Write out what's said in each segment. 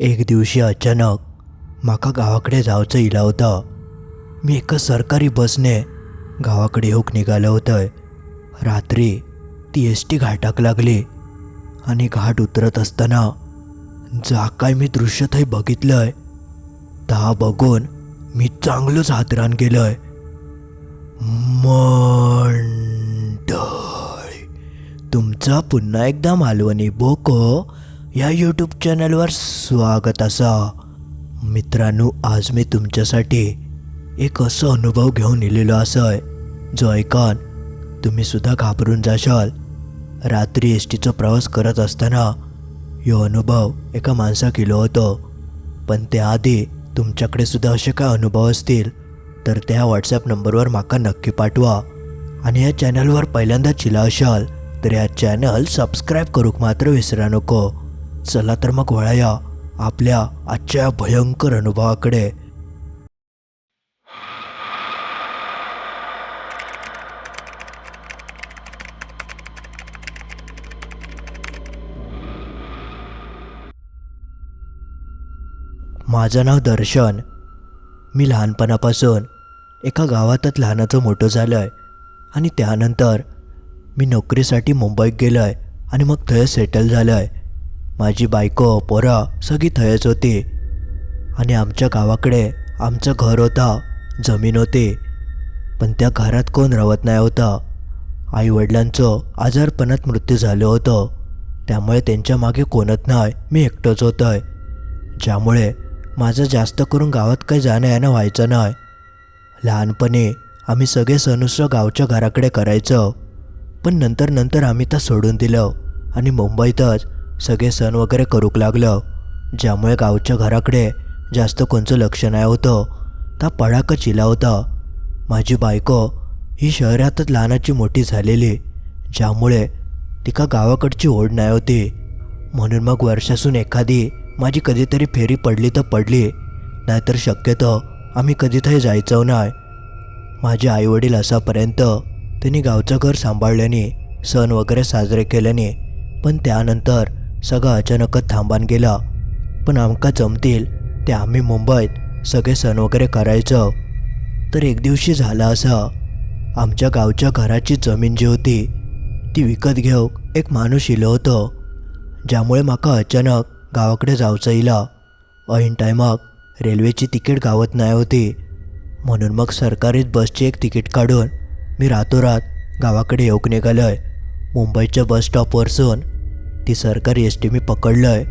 एक दिवशी अचानक म्हाका गावाकडे जावचं इला होता. मी एका सरकारी बसने गावाकडे येऊक निघालो होतंय. रात्री ती एस टी घाटाक लागली आणि घाट उतरत असताना जा काय मी दृश्य थंय बघितलंय ता बघून मी चांगलंच हातरान केलंय. मंडळी तुमचा पुन्हा एकदा मालवणी बोको या यूट्यूब चॅनलवर स्वागत असा. मित्रांनो आज मी तुमच्यासाठी एक असं अनुभव घेऊन इलेलो असंय जो ऐकन तुम्ही सुद्धा घाबरून जाशाल. रात्री एस टीचा प्रवास करत असताना ह्यो अनुभव एका माणसा केलो होतो. पण त्याआधी तुमच्याकडे सुद्धा असे काय अनुभव असतील तर त्या व्हॉट्सॲप नंबरवर माका नक्की पाठवा. आणि या चॅनलवर पहिल्यांदा चिला असाल तर या चॅनल सबस्क्राईब करूक मात्र विसरा नको. चला तर मग वळाया आपल्या आजच्या भयंकर अनुभवाकडे. माझं नाव दर्शन. मी लहानपणापासून एका गावातच लहानाचं मोठं झालं आहे आणि त्यानंतर मी नोकरीसाठी मुंबईत गेलो आहे आणि मग थंय सेटल झालं आहे माझी बायको पोरं सगळी थयच होती. आणि आमच्या गावाकडे आमचं घर होता जमीन होती. पण त्या घरात कोण राहत नाही होता. आईवडिलांचं आजारपणात मृत्यू झालं होतं. त्यामुळे त्यांच्या मागे कोणत नाही मी एकटंच होतो आहे ज्यामुळे माझं जास्त करून गावात काही जाणं येणं व्हायचं नाही. लहानपणी आम्ही सगळे सनुसर गावच्या घराकडे करायचं. पण नंतर नंतर आम्ही त्या सोडून दिलं. आणि मुंबईतच सगळे सण वगैरे करूक लागलं. ज्यामुळे गावच्या घराकडे जास्त कोणचं लक्ष नाही होतं. त्या पडाक चिला होता. माझी बायको ही शहरातच लहानाची मोठी झालेली ज्यामुळे तिका गावाकडची ओढ नाही होती. म्हणून मग वर्षासून एखादी माझी कधीतरी फेरी पडली तर पडली नाहीतर शक्यतो आम्ही कधीतरी जायचो नाही. माझे आईवडील असापर्यंत त्यांनी गावचं घर सांभाळल्याने सण वगैरे साजरे केल्याने पण त्यानंतर सगळं अचानकच थांबान गेला. पण आमका जमतील ते आम्ही मुंबईत सगळे सण वगैरे करायचं. तर एक दिवशी झालं असं. आमच्या गावच्या घराची जमीन जी होती ती विकत घेऊक एक माणूस इलो होतो ज्यामुळे माका अचानक गावाकडे जावचं इला. ऐन टायमाक रेल्वेची तिकीट गावत नाही होती. म्हणून मग सरकारीच बसची एक तिकीट काढून मी रातोरात गावाकडे येऊक निघालोय. मुंबईच्या बस स्टॉपवरसून ती सरकारी एस टी मी पकडलोय.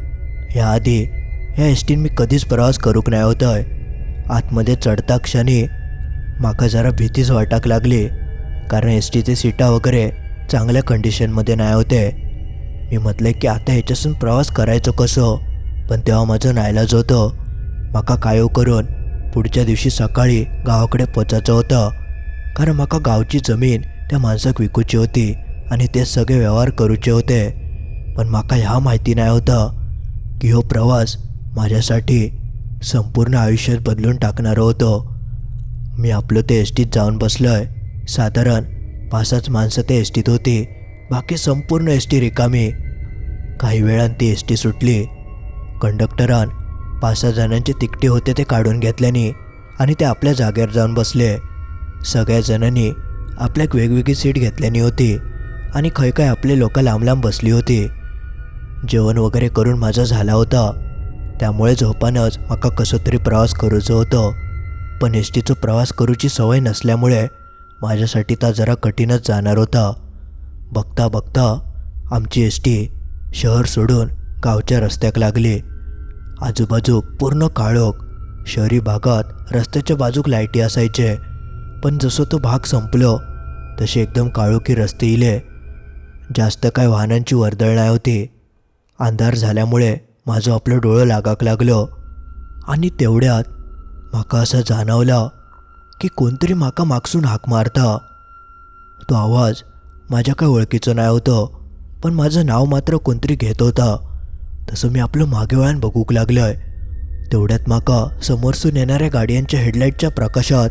ह्याआधी ह्या एस टीन मी कधीच प्रवास करूक नाही होतोय. आतमध्ये चढता क्षणी माका जरा भीतीच वाटाक लागली कारण एस टीचे सीटा वगैरे चांगल्या कंडिशनमध्ये नाही होते. मी म्हटलं की आता ह्याच्यासून प्रवास करायचो कसं? पण तेव्हा माझं नायलाज होतं. माका कायो करून पुढच्या दिवशी सकाळी गावाकडे पोचायचं होतं कारण माका गावची जमीन त्या माणसाक विकूची होती आणि ते सगळे व्यवहार करूचे होते. पण माका ह्या माहिती नाही होतं की हो प्रवास माझ्यासाठी संपूर्ण आयुष्यात बदलून टाकणारं होतं. मी आपलं ते एस टीत जाऊन बसलोय. साधारण पाच सात माणसं ते एस टीत होती. बाकी संपूर्ण एस टी रिकामी. काही वेळान ती एस टी सुटली. कंडक्टरान पाच सहा जणांचे तिकटे होते ते काढून घेतल्याने आणि ते आपल्या जागेवर जाऊन बसले. सगळ्या जणांनी आपल्याक वेगवेगळी सीट घेतल्यानी होती आणि खय काय आपले लोक लांब लांब बसली होती. जेवण वगैरे करून माझा झाला होता. त्यामुळे झोपानच माका कसं तरी प्रवास करूचं होतं. पण एस टीचं प्रवास करूची सवय नसल्यामुळे माझ्यासाठी ता जरा कठीणच जाणार होता. बघता बघता आमची एस टी शहर सोडून गावच्या रस्त्याक लागली. आजूबाजू पूर्ण काळोख. शहरी भागात रस्त्याच्या बाजूक लाईटी असायचे. पण जसं तो भाग संपलो तसे एकदम काळोखी रस्ते इले. जास्त काय वाहनांची वर्दळ नाही होती. अंधार झाल्यामुळे माझं आपलं डोळं लागाक लागलं. आणि तेवढ्यात म्हाका असं जाणवलं की कोणतरी म्हाका मागसून हाक मारता. तो आवाज माझ्या काय ओळखीचं नाही होतं पण माझं नाव मात्र कोणतरी घेत होता. तसं मी आपलं मागे वळण बघूक लागलोय. तेवढ्यात माका समोरसून येणाऱ्या गाड्यांच्या हेडलाईटच्या प्रकाशात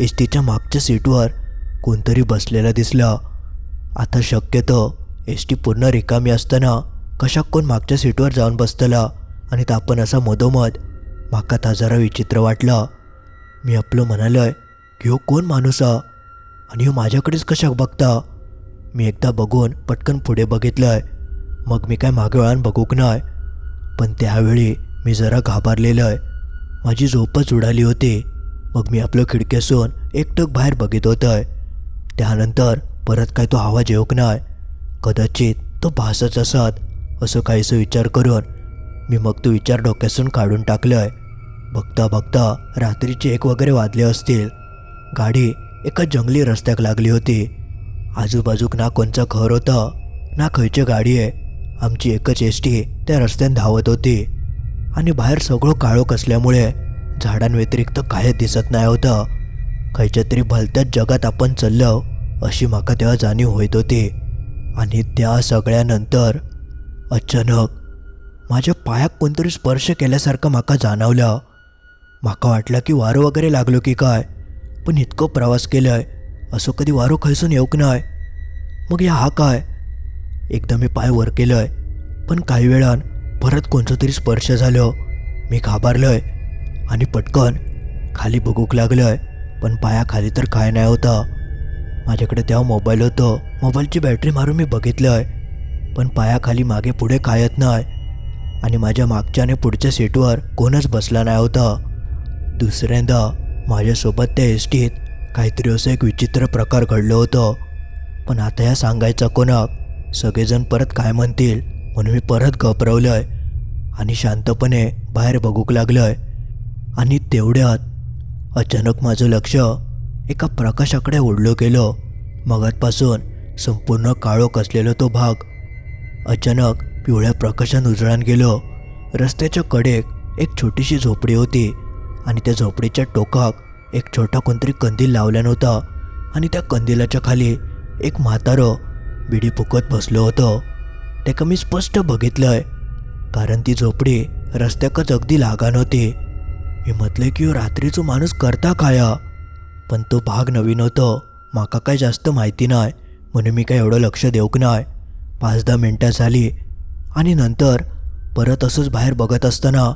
एस टीच्या मागच्या सीटवर कोणतरी बसलेला दिसला. आता शक्यतो एस टी पूर्ण रिकामी असताना कशाक कोण मागच्या सीटवर जाऊन बसतला आणि तापन असा मधोमध. म्हाका ता जरा विचित्र वाटला. मी आपलं म्हणालंय की हो कोण माणूस हा? आणि ह्यो माझ्याकडेच कशाक बघता? मी एकदा बघून पटकन पुढे बघितलंय. मग मी काय मागे वळान बघूक नाय. पण त्यावेळी मी जरा घाबरलेलंय. माझी झोपच उडाली होती. मग मी आपलं खिडक्यासून एकटक बाहेर बघित होतंय. त्यानंतर परत काय तो आवाज येऊक नाय. कदाचित तो भासच असत. असं काहीसं विचार करून मी मग तो विचार डोक्यासून काढून टाकलंय बघता बघता रात्रीचे एक वगैरे वाजले असतील. गाडी एका जंगली रस्त्याक लागली होती. आजूबाजूक ना कोणचं घर होतं ना खयची गाडी आहे. आमची एकच एस टी त्या रस्त्यानं धावत होती. आणि बाहेर सगळं काळोख असल्यामुळे झाडांव्यतिरिक्त काहीच दिसत नाही होतं. खयच्या तरी भलत्याच जगात आपण चाललो अशी माका तेव्हा जाणीव होत होती. आणि त्या सगळ्यानंतर अचानक. माझ्या पायाक कोणतरी स्पर्श केल्यासारखं माका जाणवलं. माका वाटलं की वारो वगैरे लागलो की काय पण इतकं प्रवास केलाय असं कधी वारो खैसून येऊक नाय. मग या हा काय? एकदा मी पाय वर केलंय पण काही वेळान परत कोणतं तरी स्पर्श झालं. मी घाबरलोय आणि पटकन खाली बघूक लागलोय पण पायाखाली तर काय नाही होता. माझ्याकडे तेव्हा मोबाईल होतं. मोबाईलची बॅटरी मारून मी बघितलंय. पण पायाखाली मागे पुढे खायत नाही आणि माझ्या मागच्या आणि पुढच्या सीटवर कोणच बसला नाही होता. दुसऱ्यांदा माझ्यासोबत त्या एस टीत काहीतरी असं एक विचित्र प्रकार घडलं होतं. पण आता या सांगायचं कोणाक? सगळेजण परत काय म्हणतील? म्हणून मी परत घबरवलंय. आणि शांतपणे बाहेर बघूक लागलोय. आणि तेवढ्यात अचानक माझं लक्ष एका प्रकाशाकडे ओढलं गेलं. मगातपासून संपूर्ण काळोख असलेला तो भाग अचानक पिवळ्या प्रकाशानं उजळान गेलो. रस्त्याच्या कडेक एक छोटीशी झोपडी होती आणि त्या झोपडीच्या टोकाक एक छोटा कोणतरी कंदील लावला नव्हता आणि त्या कंदिलाच्या खाली एक म्हातारं बिडी फुकत बसलो होतो. त्याका मी स्पष्ट बघितलंय कारण ती झोपडी रस्त्याकच अगदी लागान होती. मी म्हटलं की ह्यो रात्रीचो माणूस करता काया पण तो भाग नवीन होतो माका काय जास्त माहिती नाही म्हणून मी काय एवढं लक्ष देऊक नाही पाच दहा मिनटं झाली आणि नंतर परत असंच बाहेर बघत असताना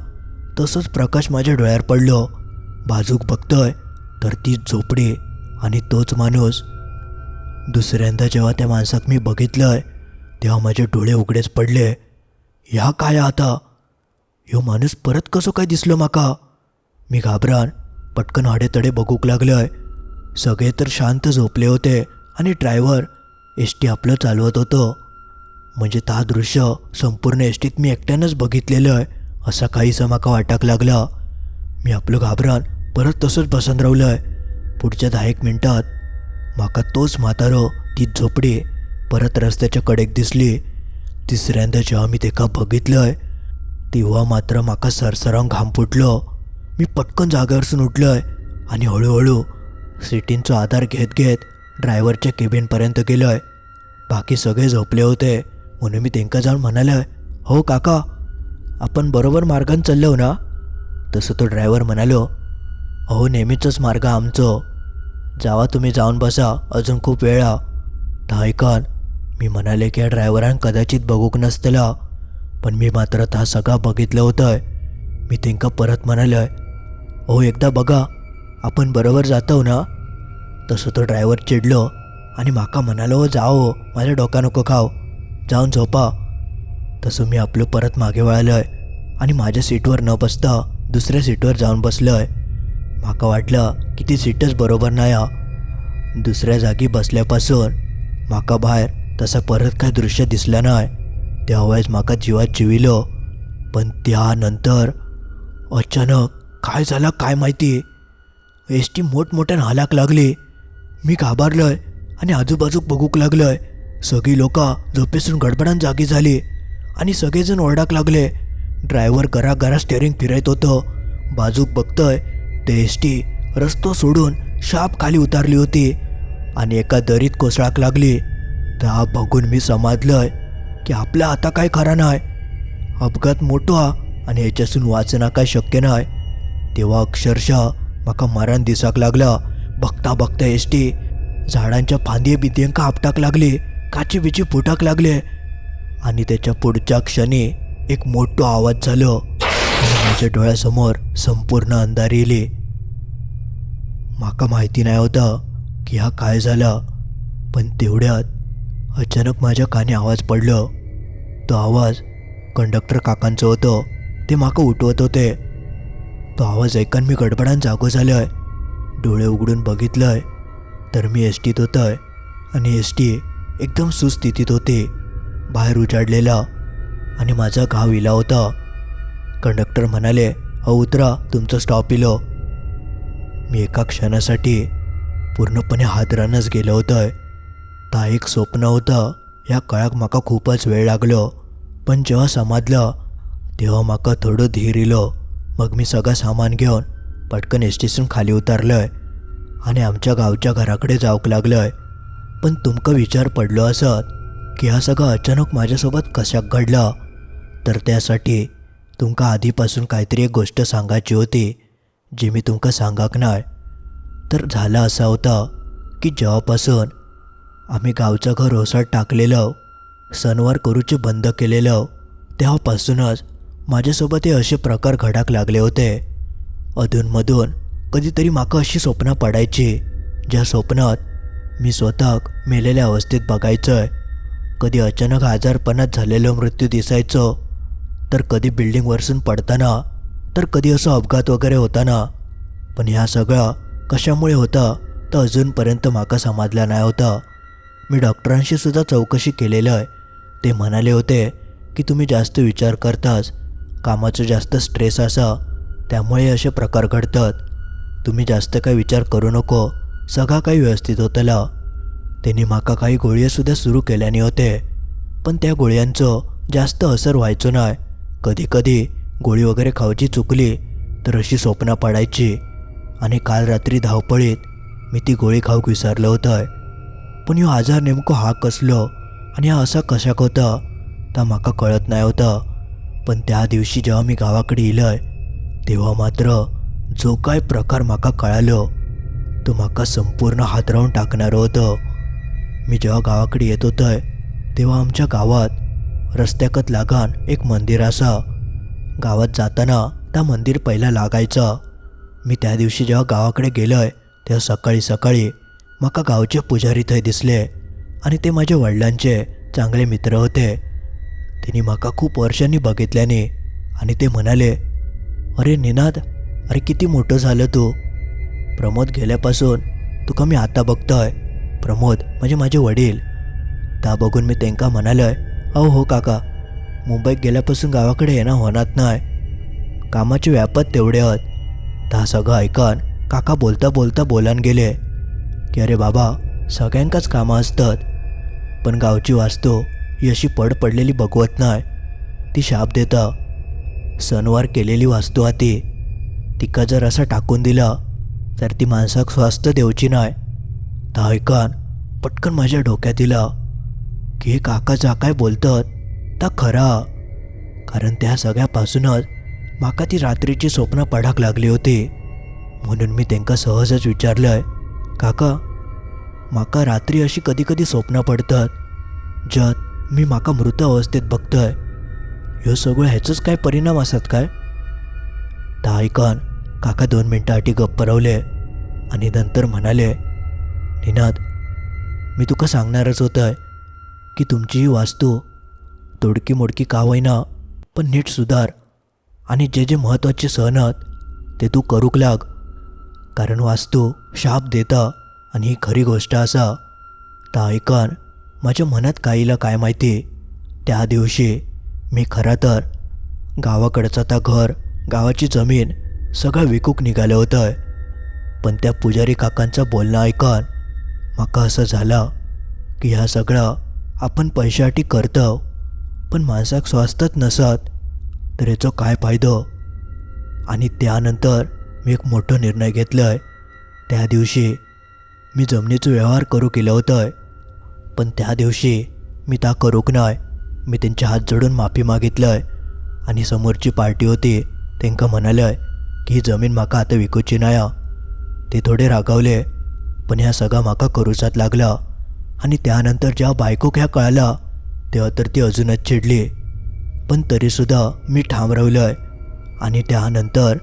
तसंच प्रकाश माझ्या डोळ्यावर पडलो. बाजूक बघतोय तर तीच झोपडी आणि तोच माणूस. दुसऱ्यांदा जेव्हा त्या माणसाक मी बघितलंय तेव्हा माझे डोळे उघडेच पडले. ह्या काय आता? ह्यो माणूस परत कसो काय दिसलो माका? मी घाबरान पटकन हडेतडे बघूक लागलोय. सगळे तर शांत झोपले होते आणि ड्रायव्हर एस टी आपलं चालवत होतं. म्हणजे ता दृश्य संपूर्ण एस टीत मी एकट्यानंच बघितलेलं आहे असा काहीसा माका वाटाक लागला. मी आपलं घाबरान परत तसंच बसून रावलंय पुढच्या दहा एक मिनटात माका तोच म्हातारो ती झोपडी परत रस्त्याच्या कडेक दिसली. तिसऱ्यांदा जेव्हा मी तेका आहे तेव्हा मात्र माका सरसरांग घाम फुटलो. मी पटकन जागेवरसून उठलोय आणि हळूहळू सिटींचा आधार घेत घेत ड्रायव्हरच्या केबिनपर्यंत गेलोय. बाकी सगळे झोपले होते. म्हणून मी तेंका जाऊन म्हणालोय हो काका आपण बरोबर मार्गान चाललो ना? तसं तो ड्रायव्हर म्हणालो अहो नेहमीचाच मार्ग आमचो. जावा तुम्ही जाऊन बसा अजून खूप वेळ हा ऐकान मी म्हणाले की या ड्रायव्हरान कदाचित बघूक नसतला पण मी मात्र ता सगळा बघितलं होतं मी तेंका परत म्हणालोय हो एकदा बघा आपण बरोबर जातो ना? तसं तो ड्रायव्हर चिडलो आणि माका म्हणालो हो जाओ हो, माझ्या डोका नको खाव जाऊन झोपा. तसं मी आपलं परत मागे वळालोय आणि माझ्या सीटवर न बसता दुसऱ्या सीटवर जाऊन बसलोय. माका वाटलं की ती सीटच बरोबर नाही हा. दुसऱ्या जागी बसल्यापासून माका बाहेर तसा परत काय दृश्य दिसलं नाही. त्यावेळेस माका जीवात जिविलो. पण त्यानंतर अचानक काय झालं काय माहिती? एस टी मोठमोठ्यानं हालाक लागली. मी घाबरलोय आणि आजूबाजूक बघूक लागलोय. सगळी लोक झोपेसून गडबडान जागी झाली आणि सगळेजण ओरडाक लागले ड्रायव्हर घरा घरा स्टेअरिंग फिरत होतं. बाजूक बघतोय ते एस टी रस्तो सोडून शाप खाली उतारली होती आणि एका दरीत कोसळाक लागली. त्या बघून मी समाजलंय की आपला आता काय खरा नाही. अपघात मोठो आणि याच्यासून वाचणं काय शक्य नाही. तेव्हा अक्षरशः म्हाका मरण दिसाक लागला. बघता बघता एस टी झाडांच्या फांदये बिद्यांका आपटाक लागली. काचीबिची फुटाक लागले. आणि त्याच्या पुढच्या क्षणी एक मोठो आवाज झालो. माझ्या डोळ्यासमोर संपूर्ण अंधारी येली माका माहिती नाही होतं की हा काय झाला पण तेवढ्यात अचानक माझ्या कानी आवाज पडलं. तो आवाज कंडक्टर काकांचं होतं. ते माका उठवत होते. तो आवाज ऐकून मी गडबडान जागो झालोय. डोळे उघडून बघितलंय. तर मी एस टीत होतोय. आणि एस टी एकदम सुस्थितीत होती. बाहेर उजाडलेला आणि माझा घाव इला होता. कंडक्टर म्हणाले अ उतरा तुमचं स्टॉप इलो. मी एका क्षणासाठी पूर्णपणे हादरानच गेलो होतोय. ता एक स्वप्न होतं या काळाक माका खूपच वेळ लागलो. पण जेव्हा समाजलं तेव्हा माका थोडं धीर इलो. मग मी सगळं सामान घेऊन पटकन एस खाली उतरलोय आणि आमच्या गावच्या घराकडे जाऊक लागलोय. पण तुमका विचार पडलो असत की हा सगळं अचानक माझ्यासोबत कशाक घडलं? तर त्यासाठी तुमका आधीपासून काहीतरी एक गोष्ट सांगायची होती जी मी तुमका सांगाक नाय. तर झालं असं होतं की जेव्हापासून आम्ही गावचं घर ओसाड टाकलेलं सणवार करूचे बंद केलेलं तेव्हापासूनच माझ्यासोबत हे असे प्रकार घडाक लागले होते. अधूनमधून कधीतरी माका अशी स्वप्न पडायची ज्या स्वप्नात मी स्वतःक मेलेल्या अवस्थेत बघायचंय. कधी अचानक आजारपणात झालेलं मृत्यू दिसायचं. तर कधी बिल्डिंगवरसून पडताना तर कधी असं अपघात वगैरे होताना. पण ह्या सगळं कशामुळे होतं तर अजूनपर्यंत माका समजला नाही होता. मी डॉक्टरांशी सुद्धा चौकशी केलेलं आहे. ते म्हणाले होते की तुम्ही जास्त विचार करताच कामाचं जास्त स्ट्रेस असा. त्यामुळे असे प्रकार घडतात. तुम्ही जास्त काही विचार करू नको. सगळा काही व्यवस्थित होतला. त्यांनी माका काही गोळ्यासुद्धा सुरू केल्याने होते. पण त्या गोळ्यांचं जास्त असर व्हायचो नाही. कधी कधी गोळी वगैरे खावची चुकली तर अशी स्वप्न पडायची. आणि काल रात्री धावपळीत मी ती गोळी खाऊक विसरलं होतं पण ह्यो आजार नेमको हा कसलो आणि हा असा कशाक होता ता म्हाका कळत नाही होता. पण त्या दिवशी जेव्हा मी गावाकडे इलय तेव्हा मात्र जो काय प्रकार म्हाका कळालो तो म्हाका संपूर्ण हादरावून टाकणारं होतं. मी जेव्हा गावाकडे येत होतंय तेव्हा आमच्या गावात रस्त्याकत लागान एक मंदिर असा. गावात जाताना त्या मंदिर पहिला लागायचं. मी त्या दिवशी जेव्हा गावाकडे गेलोय तेव्हा सकाळी सकाळी माका गावचे पुजारी थंय दिसले आणि ते माझ्या वडिलांचे चांगले मित्र होते. त्यांनी माका खूप वर्षांनी बघितल्याने आणि ते म्हणाले अरे निनाद अरे किती मोठं झालं तू? प्रमोद गेल्यापासून तुका मी आता बघतोय. प्रमोद म्हणजे माझे वडील. त्या बघून मी त्यांका म्हणालोय अहो हो काका मुंबईत गेल्यापासून गावाकडे येणं होणार नाही. कामाचे व्यापत तेवढे आहेत. ता सगळं ऐकन काका बोलता बोलता बोलान गेले. की अरे बाबा सगळ्यांकाच कामं असतात. पण गावची वास्तू ही अशी पड पडलेली बघवत नाही. ती शाप देता. सणवार केलेली वास्तू आती तिका जर असं टाकून दिलं तर ती माणसाक स्वास्थ्य देवची नाही ता ऐकान पटकन माझ्या डोक्यात दिला की हे काका जा काय बोलतात ता खरा. कारण त्या सगळ्यापासूनच माका ती रात्रीची स्वप्न पडाक लागली होती. म्हणून मी त्यांका सहजच विचारलंय काका माका रात्री अशी कधी कधी स्वप्न पडतात ज्यात मी माका मृत अवस्थेत बघतोय. ह्यो सगळं ह्याचंच काय परिणाम असतात काय? ता ऐकन काका दोन मिनटासाठी गप्प रवले आणि नंतर म्हणाले निनाद मी तुका सांगणारच होतंय की तुमची ही वास्तू तोडकी मोडकी का होईना पण नीट सुधार आणि जे जे महत्त्वाचे सण आहेत ते तू करूक लाग. कारण वास्तू शाप देता आणि ही खरी गोष्ट असा. ता ऐकन माझ्या मनात काहीला काय माहिती? त्या दिवशी मी खरा तर गावाकडचा आता घर गावाची जमीन सगळं विकूक निघालं होतं. पण त्या पुजारी काकांचं बोलणं ऐकून माका असं झालं की ह्या सगळं आपण पैशासाठी करतो पण माणसाक स्वास्थ्यच नसत तर याचा काय फायदो? आणि त्यानंतर मी एक मोठं निर्णय घेतलंय. त्या दिवशी मी जमिनीचं व्यवहार करू केलं होतं पण त्या दिवशी मी ता करूक नाय मी त्यांचे हात जोडून माफी मागितलंय. आणि समोरची पार्टी होती त्यांका म्हणालंय की ही जमीन माका आता विकूची ना ते थोडे रागावले पण ह्या सगळा माका करूचात लागला. आणि त्यानंतर ज्या बायकोक ह्या कळाला तेव्हा तर ती अजूनच चिडली. पण तरीसुद्धा मी ठाम राहिलोय. आणि त्यानंतर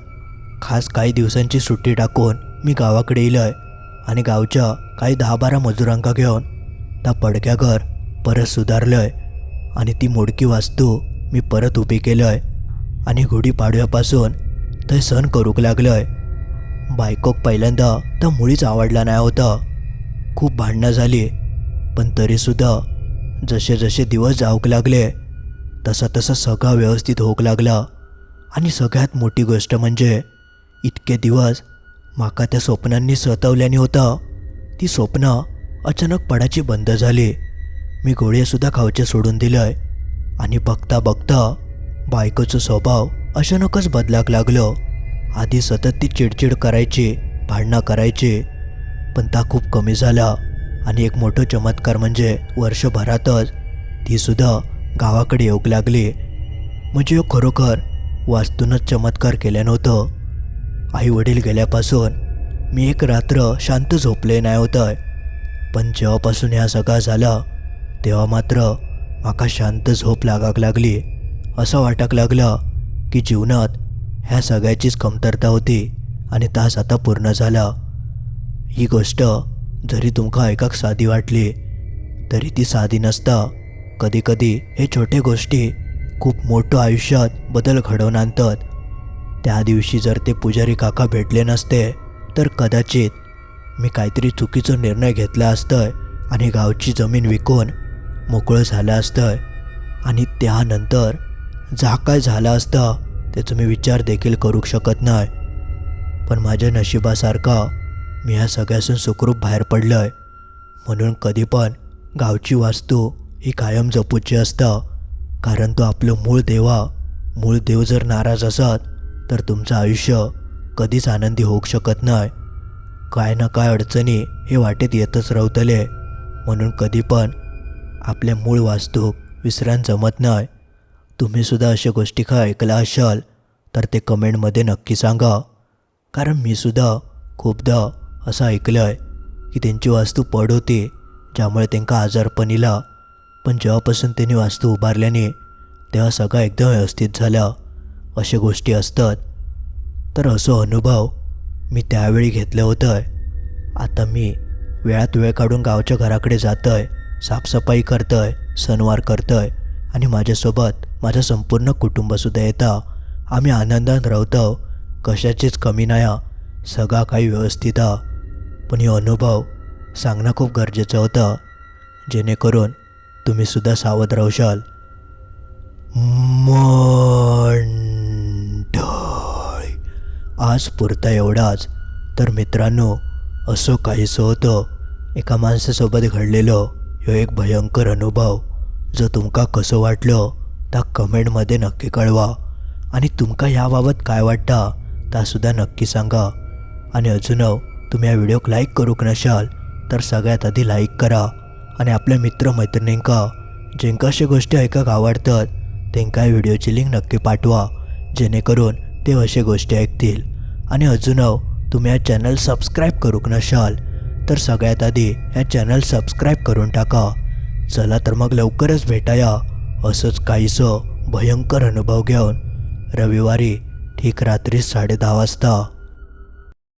खास काही दिवसांची सुट्टी टाकून मी गावाकडे येलोय आणि गावच्या काही दहा बारा मजुरांका घेऊन त्या पडक्या घर परत सुधारलंय. आणि ती मोडकी वास्तू मी परत उभी केलंय. आणि गुढीपाडव्यापासून ते सण करूक लागलंय. बायकोक पहिल्यांदा तर मुळीच आवडला नाही होता. खूप भांडणं झाली पण तरीसुद्धा जसे जसे दिवस जाऊक लागले तसा तसा सगळा व्यवस्थित होऊक लागला. आणि सगळ्यात मोठी गोष्ट म्हणजे इतके दिवस माका त्या स्वप्नांनी सतवल्याने होता. ती स्वप्न अचानक पडायची बंद झाली. मी गोळ्यासुद्धा खावचे सोडून दिलंय. आणि बघता बघता बायकोचा स्वभाव अचानकच बदलाक लागलं. आधी सतत ती चिडचिड करायची भांडणं करायची पण ता खूप कमी झाला. आणि एक मोठं चमत्कार म्हणजे वर्षभरातच ती सुद्धा गावाकडे येऊक लागली. म्हणजे खरोखर वास्तूनच चमत्कार केल्या नव्हतं. आई वडील गेल्यापासून मी एक रात्र शांत झोपले नाही होतं पण जेव्हापासून ह्या सगळा झाला तेव्हा मात्र माका शांत झोप लागाक लागली. असं वाटाक लागलं की जीवनात ह्या सगळ्याचीच कमतरता होती आणि तास आता पूर्ण झाला. ही गोष्ट जरी तुमका ऐकाक साधी वाटली तरी ती साधी नसता. कधीकधी हे छोटे गोष्टी खूप मोठं आयुष्यात बदल घडवून आणतात. त्या दिवशी जर ते पुजारी काका भेटले नसते तर कदाचित मी काहीतरी चुकीचा निर्णय घेतला असतंय आणि गावची जमीन विकून मोकळं झालं असतंय. आणि त्यानंतर जा काय झालं असतं ते तुम्ही विचार देखील करू शकत नाही. पण माझ्या नशिबासारखा मी ह्या सगळ्यासून सुखरूप बाहेर आहे म्हणून कधी पण गावची वास्तू ही कायम जपूची असता. कारण तो आपलं मूळ देवा मूळ देव जर नाराज असत तर तुमचं आयुष्य कधीच आनंदी होऊ शकत नाही. काय ना काय अडचणी हे वाटेत येतच राहतले. म्हणून कधी पण आपल्या मूळ वास्तूक विसरान जमत नाही. तुम्ही सुद्धा अशा गोष्टी काय ऐकल्या असाल तर ते कमेंटमध्ये नक्की सांगा. कारण मी सुद्धा खूपदा असं ऐकलं आहे की त्यांची वास्तू पड होती ज्यामुळे त्यांना आजारपण इला पण जेव्हापासून त्यांनी वास्तू उभारल्याने तेव्हा सगळा एकदम व्यवस्थित झाला. अशा गोष्टी असतात. तर असो अनुभव मी त्यावेळी घेतलं होतं आता मी वेळात वेळ काढून गावच्या घराकडे जातोय साफसफाई करतोय सणवार करतोय आणि माझ्यासोबत माझं संपूर्ण कुटुंबसुद्धा येतं. आम्ही आनंदात राहतो. कशाचीच कमी नाही सगळा काही व्यवस्थित पण हे अनुभव सांगणं खूप गरजेचं होतं. जेणेकरून तुम्हीसुद्धा सावध राहशाल मंडळी आज पुरता एवढाच. तर मित्रांनो असं काहीसं होतं. एका माणसासोबत घडलेलं ह्यो एक भयंकर अनुभव जो तुमका कसं वाटलं? ता कमेंटमध्ये नक्की कळवा. आणि तुमका ह्याबाबत काय वाडटा ता सुद्धा नक्की सांगा. आणि अजून तुम्ही या व्हिडिओक लाईक करूक नशाल तर सगळ्यात आधी लाईक करा. आणि आपल्या मित्रमैत्रिणींका जेंका अशा गोष्टी ऐकाक आवडतात त्यांका या व्हिडिओची लिंक नक्की पाठवा जेणेकरून ते अशा गोष्टी ऐकतील. आणि अजून तुम्ही या चॅनल सबस्क्राईब करूक नशाल तर सगळ्यात आधी ह्या चॅनल सबस्क्राईब करून टाका. चला तर मग लवकरच भेटाया. असंच काहीसं भयंकर अनुभव घेऊन रविवारी ठीक रात्री साडे दहा वाजता